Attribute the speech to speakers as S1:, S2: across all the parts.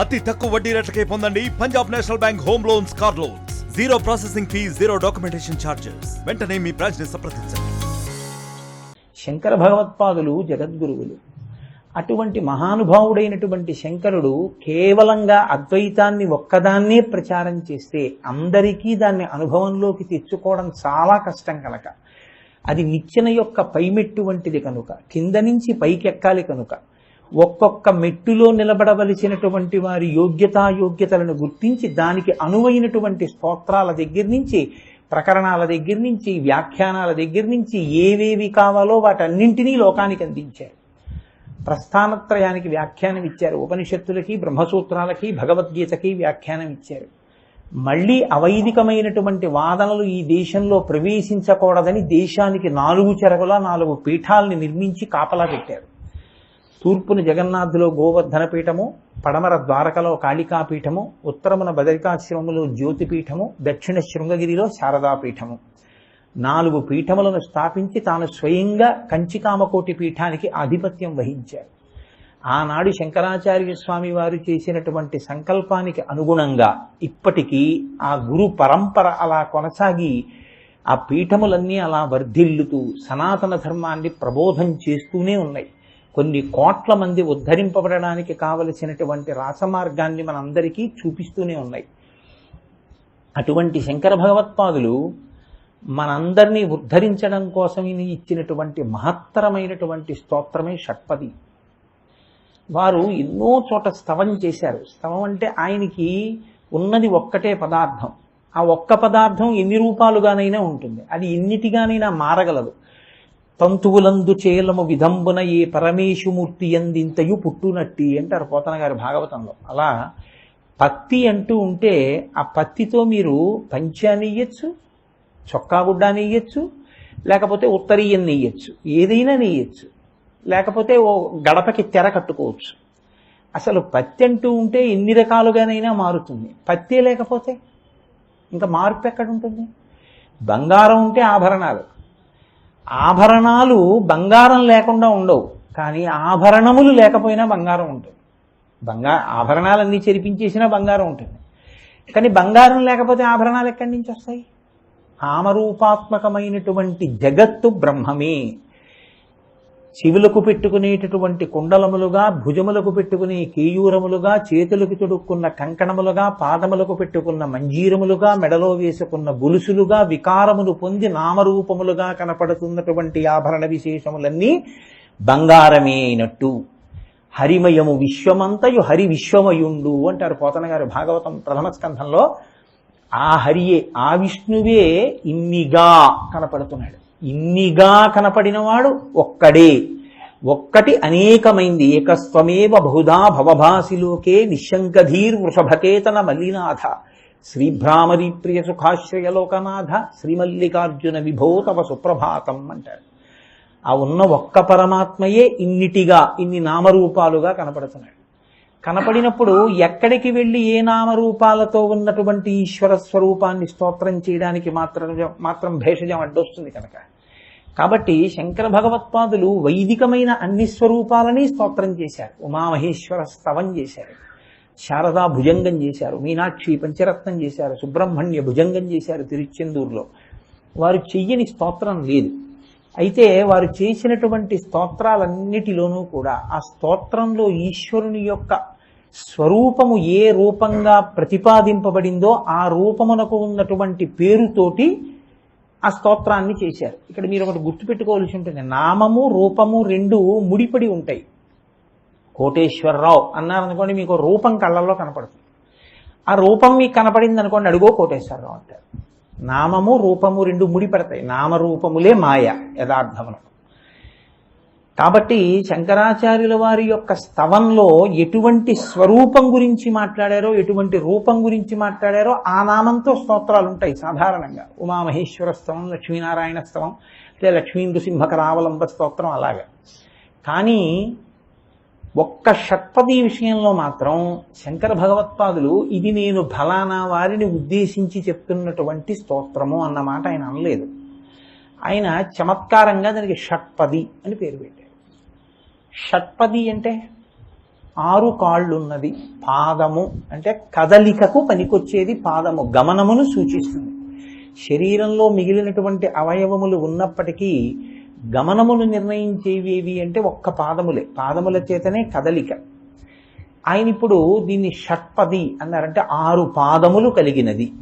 S1: అతి తక్కువ వడ్డీ రేట్లకే పొందండి Punjab national bank home loans car loans. Zero processing fee zero documentation charges వెంటనే మీ బ్రాంచ్ని సంప్రదించండి.
S2: శంకర భగవత్పాదులు జగద్గురువులు. అటువంటి మహానుభావుడైనటువంటి శంకరుడు కేవలంగా అద్వైతాన్ని ఒక్కదాన్నే ప్రచారం చేస్తే అందరికీ దాన్ని అనుభవంలోకి తెచ్చుకోవడం చాలా కష్టం కనుక. అది నిచ్చెన యొక్క పైమెట్టు వంటిది కనుక. కింద నుంచి పైకెక్కాలి కనుక. ఒక్కొక్క మెట్టులో నిలబడవలసినటువంటి వారి యోగ్యతాయోగ్యతలను గుర్తించి దానికి అనువైనటువంటి స్తోత్రాల దగ్గర నుంచి ప్రకరణాల దగ్గర నుంచి వ్యాఖ్యానాల దగ్గర నుంచి ఏవేవి కావాలో వాటన్నింటినీ లోకానికి అందించారు. ప్రస్థానత్రయానికి వ్యాఖ్యానం ఇచ్చారు. ఉపనిషత్తులకి బ్రహ్మసూత్రాలకి భగవద్గీతకి వ్యాఖ్యానం ఇచ్చారు. మళ్ళీ అవైదికమైనటువంటి వాదనలు ఈ దేశంలో ప్రవేశించకూడదని దేశానికి నాలుగు చెరగులా నాలుగు పీఠాలని నిర్మించి కాపలా పెట్టారు. తూర్పున జగన్నాథులో గోవర్ధన పీఠము పడమర ద్వారకలో కాళికాపీఠము ఉత్తరమున బదరికాశ్రమములో జ్యోతిపీఠము దక్షిణ శృంగగిరిలో శారదాపీఠము. నాలుగు పీఠములను స్థాపించి తాను స్వయంగా కంచికామకోటి పీఠానికి ఆధిపత్యం వహించారు ఆనాడు శంకరాచార్య స్వామి వారు చేసినటువంటి సంకల్పానికి అనుగుణంగా ఇప్పటికీ ఆ గురు పరంపర అలా కొనసాగి ఆ పీఠములన్నీ అలా వర్ధిల్లుతూ సనాతన ధర్మాన్ని ప్రబోధం చేస్తూనే ఉన్నాయి. కొన్ని కోట్ల మంది ఉద్ధరింపబడడానికి కావలసినటువంటి రాసమార్గాన్ని మనందరికీ చూపిస్తూనే ఉన్నాయి. అటువంటి శంకర భగవత్పాదులు మనందరినీ ఉద్ధరించడం కోసం ఇచ్చినటువంటి మహత్తరమైనటువంటి స్తోత్రమే షట్పది. వారు ఎన్నో చోట స్తవం చేశారు. స్తవం అంటే ఆయనకి ఉన్నది ఒక్కటే పదార్థం. ఆ ఒక్క పదార్థం ఎన్ని రూపాలుగానైనా ఉంటుంది. అది ఎన్నిటిగానైనా మారగలదు. తంతువులందు చేలము విధంబున ఏ పరమేశుమూర్తి ఎందింతయు పుట్టునట్టి అంటారు పోతన గారి భాగవతంలో. అలా పత్తి అంటూ ఉంటే ఆ పత్తితో మీరు పంచాన్ని ఇయ్యచ్చు చొక్కా గుడ్డ నెయ్యచ్చు లేకపోతే ఉత్తరీయం నెయ్యొచ్చు ఏదైనా నెయ్యొచ్చు లేకపోతే ఓ గడపకి తెర కట్టుకోవచ్చు. అసలు పత్తి అంటూ ఉంటే ఎన్ని రకాలుగానైనా మారుతుంది. పత్తి లేకపోతే ఇంకా మార్పు ఎక్కడ ఉంటుంది బంగారం ఉంటే ఆభరణాలు ఆభరణాలు బంగారం లేకుండా ఉండవు. కానీ ఆభరణములు లేకపోయినా బంగారం ఉంటుంది. బంగా ఆభరణాలన్నీ చెరిపించేసినా బంగారం ఉంటుంది. కానీ బంగారం లేకపోతే ఆభరణాలు ఎక్కడి నుంచి వస్తాయి? కామరూపాత్మకమైనటువంటి జగత్తు బ్రహ్మమే. చెవులకు పెట్టుకునేటటువంటి కుండలములుగా భుజములకు పెట్టుకునే కేయూరములుగా చేతులకు తొడుక్కున్న కంకణములుగా పాదములకు పెట్టుకున్న మంజీరములుగా మెడలో వేసుకున్న గొలుసులుగా వికారములు పొంది నామరూపములుగా కనపడుతున్నటువంటి ఆభరణ విశేషములన్నీ బంగారమే అయినట్టు. హరిమయము విశ్వమంతయు హరి విశ్వమయుండు అంటారు పోతన గారు భాగవతం ప్రథమ స్కంధంలో. ఆ హరియే ఆ విష్ణువే ఇన్నిగా కనపడుతున్నాడు. ఇన్నిగా కనపడినవాడు ఒక్కడే. ఒక్కటి అనేకమైంది. ఏకస్వమేవ బహుధా భవభాసిలోకే నిశంకధీర్ వృషభకేతన మల్లినాథ శ్రీభ్రామరి ప్రియ సుఖాశ్రయ లోకనాథ శ్రీమల్లికార్జున విభో తవ సుప్రభాతం అంటాడు ఆ ఉన్న ఒక్క పరమాత్మయే ఇన్నిటిగా ఇన్ని నామరూపాలుగా కనపడుతున్నాడు. కనపడినప్పుడు ఎక్కడికి వెళ్ళి ఏ నామరూపాలతో ఉన్నటువంటి ఈశ్వర స్వరూపాన్ని స్తోత్రం చేయడానికి మాత్రం మాత్రం భేషజం అడ్డొస్తుంది కనుక. కాబట్టి శంకర భగవత్పాదులు వైదికమైన అన్ని స్వరూపాలని స్తోత్రం చేశారు. ఉమామహేశ్వర స్తవం చేశారు. శారదా భుజంగం చేశారు. మీనాక్షి పంచరత్నం చేశారు. సుబ్రహ్మణ్య భుజంగం చేశారు తిరుచెందూరులో. వారు చెయ్యని స్తోత్రం లేదు. అయితే వారు చేసినటువంటి స్తోత్రాలన్నిటిలోనూ కూడా ఆ స్తోత్రంలో ఈశ్వరుని యొక్క స్వరూపము ఏ రూపంగా ప్రతిపాదింపబడిందో ఆ రూపమునకు ఉన్నటువంటి పేరుతోటి ఆ స్తోత్రాన్ని చేశారు. ఇక్కడ మీరు ఒకటి గుర్తుపెట్టుకోవాల్సి ఉంటుంది. నామము రూపము రెండు ముడిపడి ఉంటాయి. కోటేశ్వరరావు అన్నారనుకోండి మీకు రూపం కళ్ళల్లో కనపడుతుంది. ఆ రూపం మీకు కనపడింది అనుకోండి అడుగో కోటేశ్వరరావు అంటారు. నామము రూపము రెండు ముడిపడతాయి. నామరూపములే మాయ యథార్థమును కాబట్టి శంకరాచార్యుల వారి యొక్క స్తవంలో ఎటువంటి స్వరూపం గురించి మాట్లాడారో ఎటువంటి రూపం గురించి మాట్లాడారో ఆ నామంతో స్తోత్రాలు ఉంటాయి సాధారణంగా. ఉమామహేశ్వర స్తవం లక్ష్మీనారాయణ స్తవం లేదా లక్ష్మీ నృసింహకరావలంబ స్తోత్రం అలాగా. కానీ ఒక్క షట్పది విషయంలో మాత్రం శంకర భగవత్పాదులు ఇది నేను ఫలానా వారిని ఉద్దేశించి చెప్తున్నటువంటి స్తోత్రము అన్నమాట ఆయన అనలేదు. ఆయన చమత్కారంగా దానికి షట్పది అని పేరు పెట్టారు. షట్పది అంటే ఆరు కాళ్ళున్నది పాదము అంటే కదలికకు పనికొచ్చేది పాదము గమనమును సూచిస్తుంది. శరీరంలో మిగిలినటువంటి అవయవములు ఉన్నప్పటికీ గమనమును నిర్ణయించేవి ఏవి అంటే ఒక్క పాదములే. పాదముల చేతనే కదలిక. ఆయన ఇప్పుడు దీన్ని షట్పది అన్నారంటే ఆరు పాదములు కలిగినది.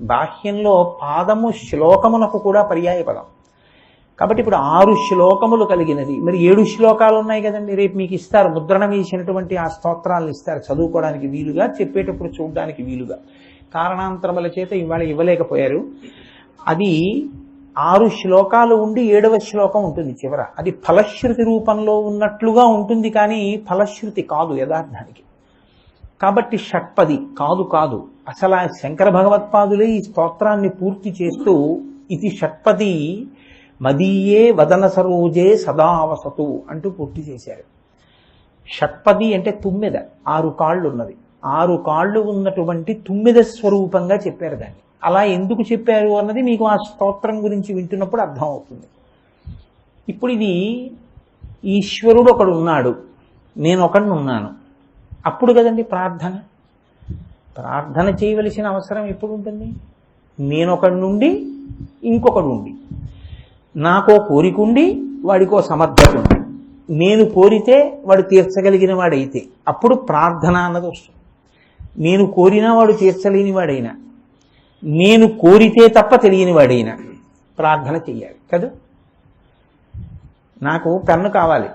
S2: బాహ్యంలో పాదము శ్లోకమునకు కూడా పర్యాయ పదం కాబట్టి ఇప్పుడు ఆరు శ్లోకములు కలిగినది. మరి ఏడు శ్లోకాలు ఉన్నాయి కదండి. రేపు మీకు ఇస్తారు. ముద్రణ వేసినటువంటి ఆ స్తోత్రాలను ఇస్తారు. చదువుకోవడానికి వీలుగా చెప్పేటప్పుడు చూడడానికి వీలుగా. కారణాంతరముల చేత ఇవాళ ఇవ్వలేకపోయారు. అది ఆరు శ్లోకాలు ఉండి ఏడవ శ్లోకం ఉంటుంది చివర. అది ఫలశ్రుతి రూపంలో ఉన్నట్లుగా ఉంటుంది కానీ ఫలశ్రుతి కాదు యథార్థానికి. కాబట్టి షట్పది కాదు కాదు. అసలు ఆ శంకర భగవత్పాదులే ఈ స్తోత్రాన్ని పూర్తి చేస్తూ ఇది షట్పది మదీయే వదన సరోజే సదావసతు అంటూ పూర్తి చేశారు. షట్పది అంటే తుమ్మెద ఆరు కాళ్ళు ఉన్నది ఆరు కాళ్ళు ఉన్నటువంటి తుమ్మెద స్వరూపంగా చెప్పారు దాన్ని. అలా ఎందుకు చెప్పారు అన్నది మీకు ఆ స్తోత్రం గురించి వింటున్నప్పుడు అర్థమవుతుంది ఇప్పుడు ఇది ఈశ్వరుడు ఒకడు ఉన్నాడు నేను ఒకడిని ఉన్నాను. అప్పుడు కదండి ప్రార్థన? ప్రార్థన చేయవలసిన అవసరం ఎప్పుడు ఉంటుంది? నేను నుండి ఇంకొకడు ఉండి. నాకో కోరికుండి వాడికో సమర్థత ఉంది నేను కోరితే వాడు తీర్చగలిగిన వాడైతే అప్పుడు ప్రార్థన అన్నది వస్తుంది. నేను కోరినా వాడు తీర్చలేని వాడైనా నేను కోరితే తప్ప తెలియని వాడైనా ప్రార్థన చెయ్యాలి కదా? నాకు పెన్ను కావాలి.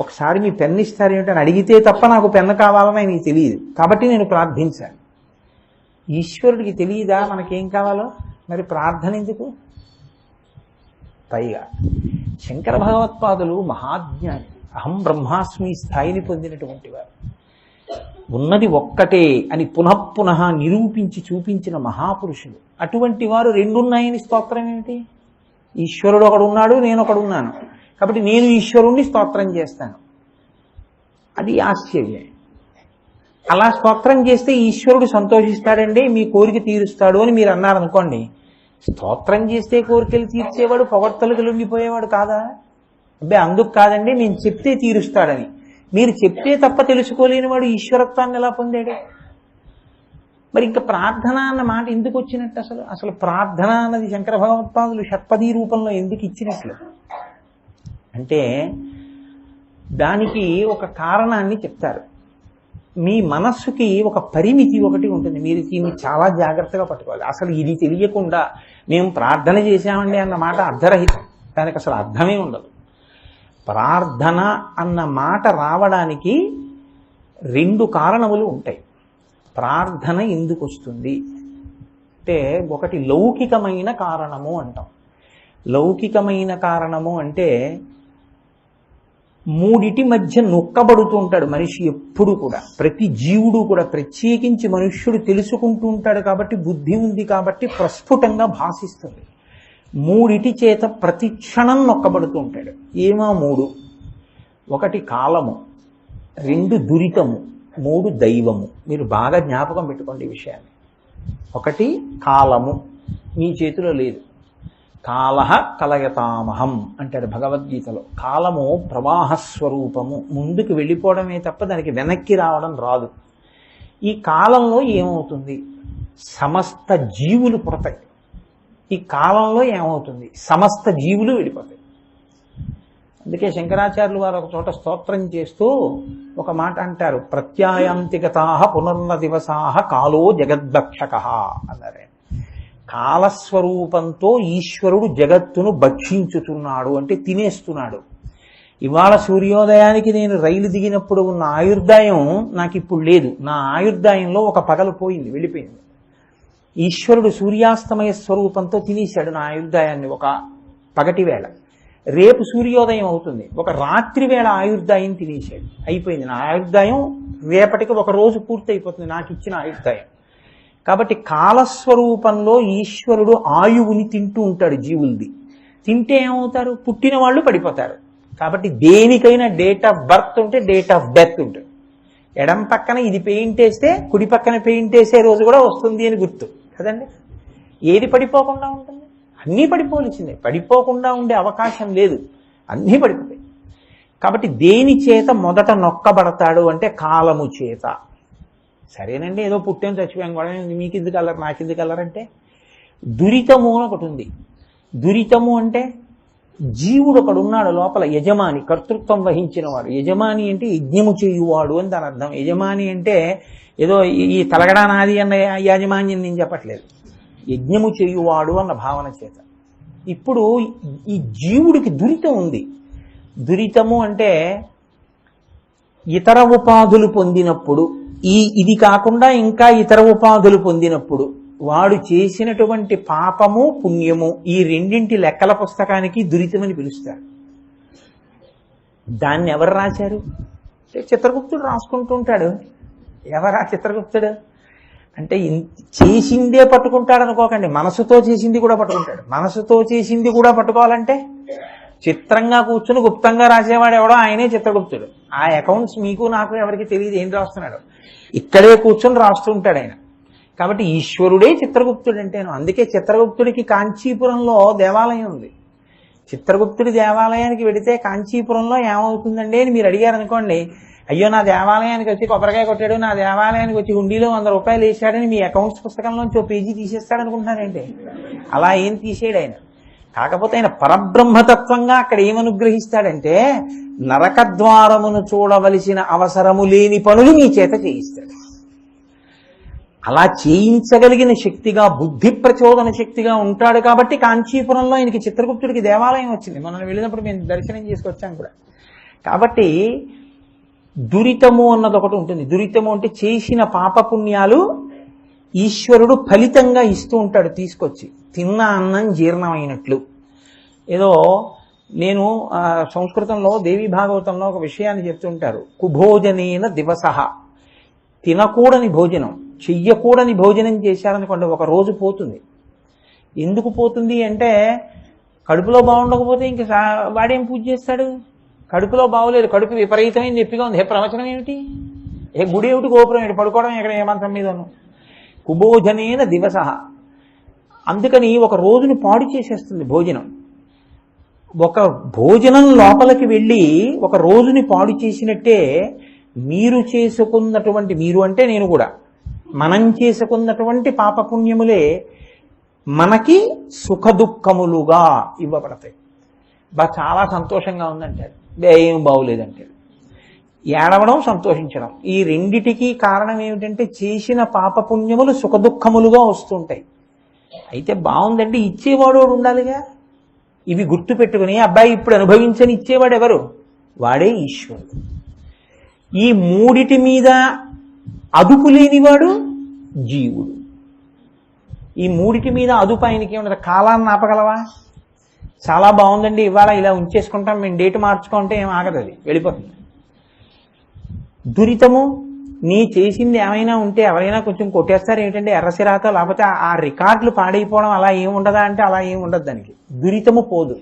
S2: ఒకసారి మీ పెన్ను ఇస్తారు ఏమిటని అడిగితే తప్ప నాకు పెన్ను కావాలని ఆయనకి తెలియదు. కాబట్టి నేను ప్రార్థించాను ఈశ్వరుడికి తెలియదా మనకేం కావాలో? మరి ప్రార్థన ఎందుకు? పైగా. శంకర భగవత్పాదులు మహాజ్ఞాని అహం బ్రహ్మాస్మి స్థాయిని పొందినటువంటి వారు. ఉన్నది ఒక్కటే అని పునఃపునః నిరూపించి చూపించిన మహాపురుషులు. అటువంటి వారు రెండున్నాయని స్తోత్రం ఏమిటి? ఈశ్వరుడు ఒకడున్నాడు నేను ఒకడున్నాను కాబట్టి నేను ఈశ్వరుణ్ణి స్తోత్రం చేస్తాను. అది ఆశ్చర్యం. అలా స్తోత్రం చేస్తే ఈశ్వరుడు సంతోషిస్తాడండి మీ కోరిక తీరుస్తాడు అని మీరు అన్నారనుకోండి స్తోత్రం చేస్తే కోరికలు తీర్చేవాడు పొగడ్తలకు లొంగిపోయేవాడు కాదా? అబ్బే అందుకు కాదండి నేను చెప్తే తీరుస్తాడని. మీరు చెప్తే తప్ప తెలుసుకోలేని వాడు ఈశ్వరత్వాన్ని ఎలా పొందాడు? మరి ఇంకా ప్రార్థన అన్న మాట ఎందుకు వచ్చినట్టు అసలు? అసలు ప్రార్థన అన్నది శంకర భగవత్పాదులు షట్పదీ రూపంలో ఎందుకు ఇచ్చినట్లు? అంటే దానికి ఒక కారణాన్ని చెప్తారు. మీ మనస్సుకి ఒక పరిమితి ఒకటి ఉంటుంది. మీరు దీన్ని చాలా జాగ్రత్తగా పట్టుకోవాలి. అసలు ఇది తెలియకుండా మేము ప్రార్థన చేశామండి అన్న మాట అర్ధరహితం. దానికి అసలు అర్థమే ఉండదు. ప్రార్థన అన్న మాట రావడానికి రెండు కారణములు ఉంటాయి. ప్రార్థన ఎందుకు వస్తుంది? అంటే ఒకటి లౌకికమైన కారణము అంటాం. లౌకికమైన కారణము అంటే మూడిటి మధ్య నొక్కబడుతూ ఉంటాడు మనిషి ఎప్పుడు కూడా. ప్రతి జీవుడు కూడా ప్రత్యేకించి మనుష్యుడు తెలుసుకుంటూ ఉంటాడు కాబట్టి బుద్ధి ఉంది కాబట్టి ప్రస్ఫుటంగా భాషిస్తుంది మూడిటి చేత ప్రతి క్షణం నొక్కబడుతూ ఉంటాడు ఏమా మూడు? ఒకటి కాలము రెండు దురితము మూడు దైవము. మీరు బాగా జ్ఞాపకం పెట్టుకోండి ఈ విషయాన్ని. ఒకటి కాలము. మీ చేతిలో లేదు. కాలహ కలయతామహం అంటాడు భగవద్గీతలో. కాలము ప్రవాహ స్వరూపము ముందుకు వెళ్ళిపోవడమే తప్ప దానికి వెనక్కి రావడం రాదు. ఈ కాలంలో ఏమవుతుంది? సమస్త జీవులు పుడతాయి. ఈ కాలంలో ఏమవుతుంది? సమస్త జీవులు వెళ్ళిపోతాయి అందుకే శంకరాచార్యులు వారు ఒక చోట స్తోత్రం చేస్తూ ఒక మాట అంటారు. ప్రత్యాయాంతిగతా పునర్న దివసాహ కాలో జగద్భక్షక అన్నారే కాలస్వరూపంతో ఈశ్వరుడు జగత్తును భక్షించుతున్నాడు అంటే తినేస్తున్నాడు. ఇవాళ సూర్యోదయానికి నేను రైలు దిగినప్పుడు ఉన్న ఆయుర్దాయం నాకు ఇప్పుడు లేదు. నా ఆయుర్దాయంలో ఒక పగలు పోయింది వెళ్ళిపోయింది. ఈశ్వరుడు సూర్యాస్తమయ స్వరూపంతో తినేశాడు నా ఆయుర్దాయాన్ని ఒక పగటి వేళ. రేపు సూర్యోదయం అవుతుంది. ఒక రాత్రి వేళ ఆయుర్దాయం తినేశాడు. అయిపోయింది నా ఆయుర్దాయం. రేపటికి ఒక రోజు పూర్తయిపోతుంది. నాకు ఇచ్చిన ఆయుర్దాయం. కాబట్టి కాలస్వరూపంలో ఈశ్వరుడు ఆయువుని తింటూ ఉంటాడు జీవుల్ది తింటే ఏమవుతారు? పుట్టిన వాళ్ళు పడిపోతారు. కాబట్టి దేనికైనా డేట్ ఆఫ్ బర్త్ ఉంటే డేట్ ఆఫ్ డెత్ ఉంటుంది. ఎడం పక్కన ఇది పెయింట్ వేస్తే కుడి పక్కన పెయింట్ వేసే రోజు కూడా వస్తుంది అని గుర్తు. కదండి? ఏది పడిపోకుండా ఉంటుంది? అన్నీ పడిపోవలసిందే. పడిపోకుండా ఉండే అవకాశం లేదు. అన్నీ పడిపోతాయి. కాబట్టి దేని చేత మొదట నొక్కబడతాడు అంటే కాలము చేత. సరేనండి ఏదో పుట్టాం చచ్చిపోయాం కూడా మీకు ఎందుకు అల్లరు నాకు ఎందుకు అల్లరంటే దురితము అని ఒకటి ఉంది. దురితము అంటే జీవుడు ఒకడు ఉన్నాడు లోపల యజమాని కర్తృత్వం వహించిన వాడు. యజమాని అంటే యజ్ఞము చేయువాడు అని దాని అర్థం. యజమాని అంటే ఏదో ఈ- ఈ తలగడా నాది అన్న యాజమాన్యం నేను చెప్పట్లేదు. యజ్ఞము చేయువాడు అన్న భావన చేత. ఇప్పుడు ఈ జీవుడికి దురితం ఉంది. దురితము అంటే ఇతర ఉపాధులు పొందినప్పుడు ఈ ఇది కాకుండా ఇంకా ఇతర ఉపాధులు పొందినప్పుడు వాడు చేసినటువంటి పాపము పుణ్యము ఈ రెండింటి లెక్కల పుస్తకానికి దురితమని పిలుస్తారు. దాన్ని ఎవరు రాశారు? చిత్రగుప్తుడు రాసుకుంటూ ఉంటాడు. ఎవరా చిత్రగుప్తుడు? అంటే చేసిందే పట్టుకుంటాడు అనుకోకండి. మనసుతో చేసింది కూడా పట్టుకుంటాడు. మనసుతో చేసింది కూడా పట్టుకోవాలంటే చిత్రంగా కూర్చుని గుప్తంగా రాసేవాడు ఎవడో? ఆయనే చిత్రగుప్తుడు. ఆ అకౌంట్స్ మీకు నాకు ఎవరికి తెలియదు ఏం రాస్తున్నాడు. ఇక్కడే కూర్చొని రాస్తుంటాడు ఆయన. కాబట్టి ఈశ్వరుడే చిత్రగుప్తుడు అంటేను. అందుకే చిత్రగుప్తుడికి కాంచీపురంలో దేవాలయం ఉంది. చిత్రగుప్తుడి దేవాలయానికి వెడితే కాంచీపురంలో ఏమవుతుందండి అని మీరు అడిగారు అనుకోండి అయ్యో నా దేవాలయానికి వచ్చి కొబ్బరికాయ కొట్టాడు నా దేవాలయానికి వచ్చి హుండీలో వంద రూపాయలు వేసాడని మీ అకౌంట్స్ పుస్తకంలోంచి ఓ పేజీ తీసేస్తాడు అనుకుంటున్నారండి అలా ఏం తీసేయడు ఆయన. కాకపోతే ఆయన పరబ్రహ్మతత్వంగా అక్కడ ఏమనుగ్రహిస్తాడంటే నరక ద్వారమును చూడవలసిన అవసరము లేని పనులు మీ చేత చేయిస్తాడు. అలా చేయించగలిగిన శక్తిగా బుద్ధి ప్రచోదన శక్తిగా ఉంటాడు కాబట్టి కాంచీపురంలో ఆయనకి చిత్రగుప్తుడికి దేవాలయం వచ్చింది. మనం వెళ్ళినప్పుడు మేము దర్శనం చేసుకొచ్చాం కూడా. కాబట్టి దురితము అన్నది ఒకటి ఉంటుంది. దురితము అంటే చేసిన పాపపుణ్యాలు ఈశ్వరుడు ఫలితంగా ఇస్తూ ఉంటాడు తీసుకొచ్చి. తిన్న అన్నం జీర్ణమైనట్లు. ఏదో నేను సంస్కృతంలో దేవి భాగవతంలో ఒక విషయాన్ని చెప్తుంటారు. కుభోజనేన దివసః. తినకూడని భోజనం చెయ్యకూడని భోజనం చేశారనుకోండి ఒక రోజు పోతుంది. ఎందుకు పోతుంది అంటే కడుపులో బాగుండకపోతే ఇంక వాడేం పూజ చేస్తాడు? కడుపులో బాగోలేదు కడుపు విపరీతమైన నొప్పిగా ఉంది. ఏ ప్రవచనం ఏమిటి? ఏ గుడి ఏమిటి గోపురం ఏమిటి? పడుకోవడం ఎక్కడ ఏ మంత్రం మీదను? కుభోజనేన దివస. అందుకని ఒక రోజుని పాడు చేసేస్తుంది భోజనం. ఒక భోజనం లోపలికి వెళ్ళి ఒక రోజుని పాడు చేసినట్టే మీరు చేసుకున్నటువంటి మీరు అంటే నేను కూడా మనం చేసుకున్నటువంటి పాపపుణ్యములే మనకి సుఖ దుఃఖములుగా ఇవ్వబడతాయి. బా చాలా సంతోషంగా ఉందంటాడు. ఏం బాగులేదంటాడు ఏడవడం సంతోషించడం. ఈ రెండిటికి కారణం ఏమిటంటే చేసిన పాపపుణ్యములు సుఖదుఖములుగా వస్తుంటాయి. అయితే బాగుందంటే ఇచ్చేవాడు ఉండాలిగా. ఇవి గుర్తు పెట్టుకుని అబ్బాయి ఇప్పుడు అనుభవించని ఇచ్చేవాడు ఎవరు? వాడే ఈశ్వరుడు. ఈ మూడిటి మీద అదుపు లేనివాడు జీవుడు. ఈ మూడిటి మీద అదుపు ఆయనకి ఏమన్నది కాలాన్ని ఆపగలవా? చాలా బాగుందండి ఇవాళ ఇలా ఉంచేసుకుంటాం మేము డేట్ మార్చుకుంటే ఏం ఆగదు అది. వెళ్ళిపోతుంది దురితము నీ చేసింది ఏమైనా ఉంటే ఎవరైనా కొంచెం కొట్టేస్తారు. ఏంటంటే ఎర్రసిరాతో లేకపోతే ఆ- రికార్డులు పాడైపోవడం అలా ఏముండదా ఉండదా అంటే అలా ఏం ఉండదు దానికి. దురితము పోదు.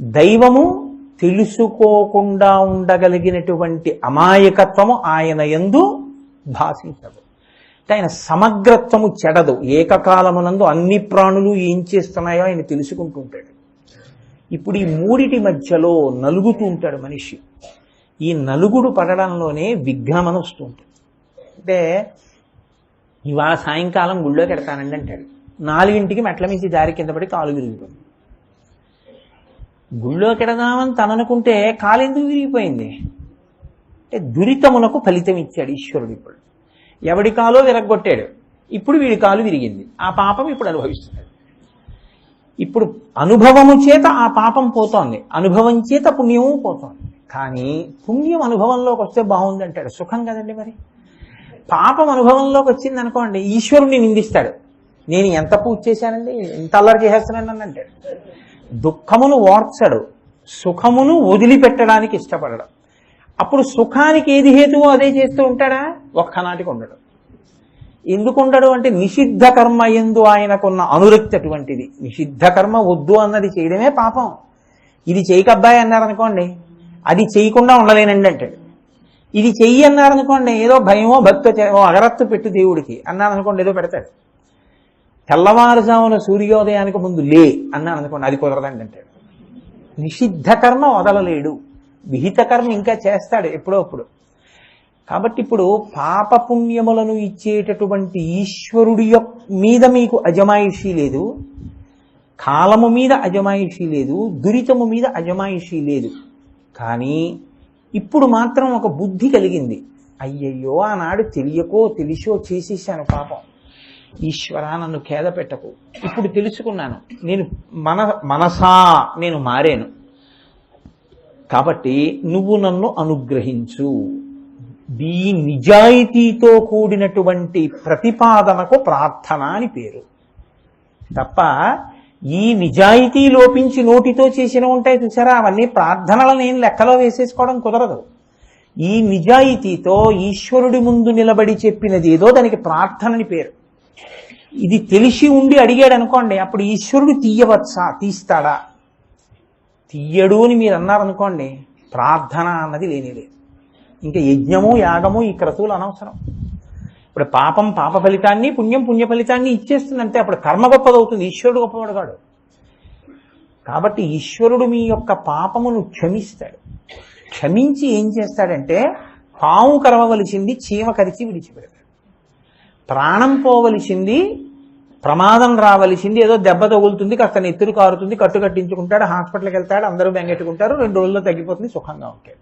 S2: దైవము తెలుసుకోకుండా ఉండగలిగినటువంటి అమాయకత్వము ఆయన ఎందు భాషించదు. ఆయన సమగ్రత్వము చెడదు. ఏకకాలమునందు అన్ని ప్రాణులు ఏం చేస్తున్నాయో ఆయన తెలుసుకుంటూ ఉంటాడు. ఇప్పుడు ఈ మూడిటి మధ్యలో నలుగుతూ ఉంటాడు మనిషి. ఈ నలుగుడు పడడంలోనే విఘ్నమని వస్తుంది అంటే ఇవాళ సాయంకాలం గుళ్ళోకి ఎడతానండి అంటాడు. నాలుగింటికి మెట్ల మించి దారి కింద పడి కాలు విరిగిపోయింది. గుళ్ళోకి ఎడదామని తననుకుంటే కాలు ఎందుకు విరిగిపోయింది? అంటే దురితమునకు ఫలితం ఇచ్చాడు ఈశ్వరుడు ఇప్పుడు. ఎవడి కాలో విరగొట్టాడు ఇప్పుడు వీడి కాలు విరిగింది. ఆ పాపం ఇప్పుడు అనుభవిస్తున్నాడు. ఇప్పుడు అనుభవము చేత ఆ పాపం పోతోంది. అనుభవం చేత పుణ్యము పోతోంది. కానీ పుణ్యం అనుభవంలోకి వస్తే బాగుంది అంటాడు సుఖం కదండి మరి? పాపం అనుభవంలోకి వచ్చింది అనుకోండి ఈశ్వరుణ్ణి నిందిస్తాడు. నేను ఎంత పూజ చేశానండి? ఎంత అల్లరి చేసేస్తున్నాను అని అంటాడు. దుఃఖమును ఓర్చడు సుఖమును వదిలిపెట్టడానికి ఇష్టపడడం. అప్పుడు సుఖానికి ఏది హేతువో అదే చేస్తూ ఉంటాడా? ఒక్కనాటికి ఉండడు. ఎందుకు ఉండడు అంటే నిషిద్ధ కర్మ ఎందు ఆయనకున్న అనురక్తి అటువంటిది. నిషిద్ధ కర్మ వద్దు అన్నది చేయడమే పాపం. ఇది చేయకబ్బాయి అన్నారనుకోండి అది చేయకుండా ఉండలేనండి అంటాడు ఇది చెయ్యి అన్నారనుకోండి ఏదో భయమో భక్తో అగరత్తు పెట్టు దేవుడికి అన్నారనుకోండి ఏదో పెడతాడు. తెల్లవారుజామున సూర్యోదయానికి ముందు లే అన్నాను అనుకోండి అది కుదరదండి అంటాడు నిషిద్ధ కర్మ వదలలేడు. విహిత కర్మ ఇంకా చేస్తాడు ఎప్పుడో అప్పుడు. కాబట్టి ఇప్పుడు పాపపుణ్యములను ఇచ్చేటటువంటి ఈశ్వరుడి యొక్క మీద మీకు అజమాయిషీ లేదు. కాలము మీద అజమాయిషీ లేదు. దురితము మీద అజమాయిషీ లేదు. కానీ ఇప్పుడు మాత్రం ఒక బుద్ధి కలిగింది. అయ్యయ్యో ఆనాడు తెలియకో తెలిసో చేసేసాను పాపం. ఈశ్వరా నన్ను ఖేద పెట్టకు. ఇప్పుడు తెలుసుకున్నాను. నేను మన మనసా నేను మారాను. కాబట్టి నువ్వు నన్ను అనుగ్రహించు. ఈ నిజాయితీతో కూడినటువంటి ప్రతిపాదనకు ప్రార్థన అని పేరు. తప్ప ఈ నిజాయితీ లోపించి నోటితో చేసిన ఉంటాయి చూసారా అవన్నీ ప్రార్థనలను ఏం లెక్కలో వేసేసుకోవడం కుదరదు. ఈ నిజాయితీతో ఈశ్వరుడి ముందు నిలబడి చెప్పినది ఏదో దానికి ప్రార్థనని పేరు. ఇది తెలిసి ఉండి అడిగాడు అనుకోండి అప్పుడు ఈశ్వరుడు తీయవచ్చా? తీస్తాడా? తీయడు అని మీరు అన్నారనుకోండి ప్రార్థన అన్నది లేనిలేదు ఇంకా యజ్ఞము యాగము ఈ క్రతువులు అనవసరం. ఇప్పుడు పాపం పాప ఫలితాన్ని పుణ్యం పుణ్య ఫలితాన్ని ఇచ్చేస్తుంది అంతే. అప్పుడు కర్మ గొప్పదవుతుంది. ఈశ్వరుడు గొప్పవాడు కాడు. కాబట్టి ఈశ్వరుడు మీ యొక్క పాపమును క్షమిస్తాడు. క్షమించి ఏం చేస్తాడంటే పాము కరవవలసింది చీమ కరిచి విడిచిపెడతాడు. ప్రాణం పోవలసింది ప్రమాదం రావలసింది ఏదో దెబ్బ తగులుతుంది కాస్త నెత్తురు కారుతుంది కట్టు కట్టించుకుంటాడు హాస్పిటల్కి వెళ్తాడు అందరూ బెంగెట్టుకుంటారు రెండు రోజుల్లో తగ్గిపోతుంది సుఖంగా ఉంటాడు.